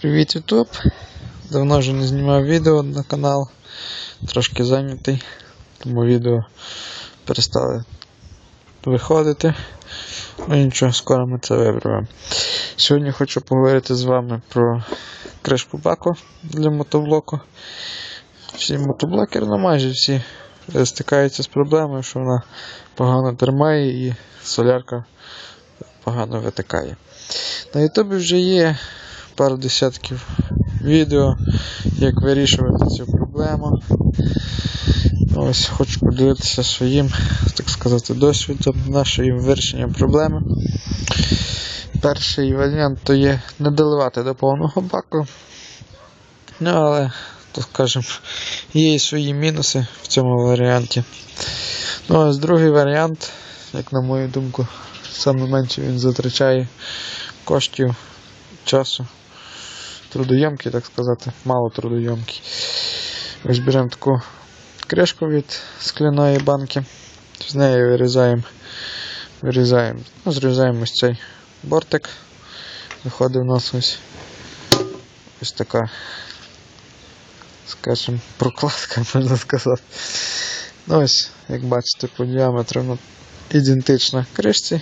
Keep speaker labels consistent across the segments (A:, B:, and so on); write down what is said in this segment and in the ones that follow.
A: Привіт, Ютуб. Давно вже не знімав відео на канал. Трошки зайнятий, тому відео перестали виходити. Ну нічого, скоро ми це виправимо. Сьогодні хочу поговорити з вами про кришку баку для мотоблоку. Всі мотоблокери, ну майже всі стикаються з проблемою, що вона погано тримає і солярка погано витикає. На Ютубі вже є пару десятків відео, як вирішувати цю проблему. Ось хочу поділитися своїм, так сказати, досвідом нашої вирішення проблеми. Перший варіант то є не доливати до повного баку. Ну, але, так скажемо, є і свої мінуси в цьому варіанті. Ну, ось другий варіант, як на мою думку, саме менше він затрачає коштів, часу. Трудоємкий, так сказати, мало трудоємкий. Ось беремо таку кришку від скляної банки. З неї вирізаємо, вирізаємо, ну, зрізаємо ось цей бортик. Виходить у нас ось ось така, скажімо, прокладка, можна сказати. Ну ось, як бачите, по діаметру ну, ідентична кришці.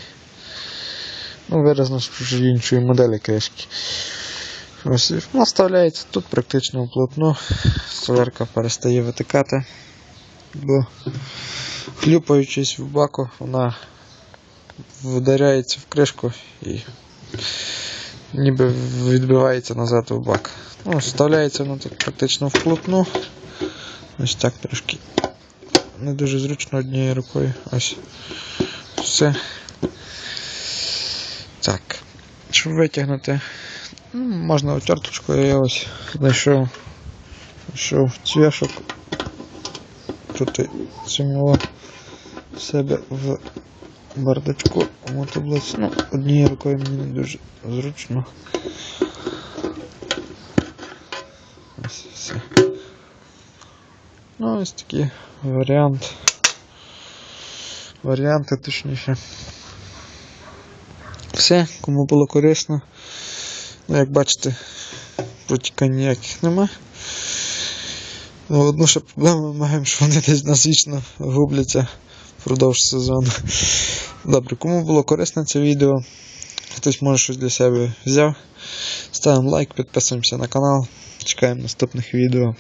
A: Ну, виразно вже іншої моделі кришки. Ось вона вставляється тут практично вплотну. Солярка перестає витикати, бо хлюпаючись в баку, вона вдаряється в кришку і ніби відбивається назад в бак. Ну, Вставляється вона тут практично вплотну. Ось так трошки не дуже зручно однією рукою. Ось все. Так. Щоб витягнути Ну, можна отверточкою я ось знайшов знайшов цвяшок. Тут цьому в себе в бардачку мотоблоці. Ну, однією рукою мені не дуже зручно. Ось все. Ну, ось такий варіант. Варіанти точніше. Все, кому було корисно. Ну, як бачите, протікань ніяких нема. Ну, одну ще проблему ми маємо, що вони десь нас вічно губляться впродовж сезону. Добре, кому було корисне це відео, хтось може щось для себе взяв. Ставимо лайк, підписуємося на канал, чекаємо наступних відео.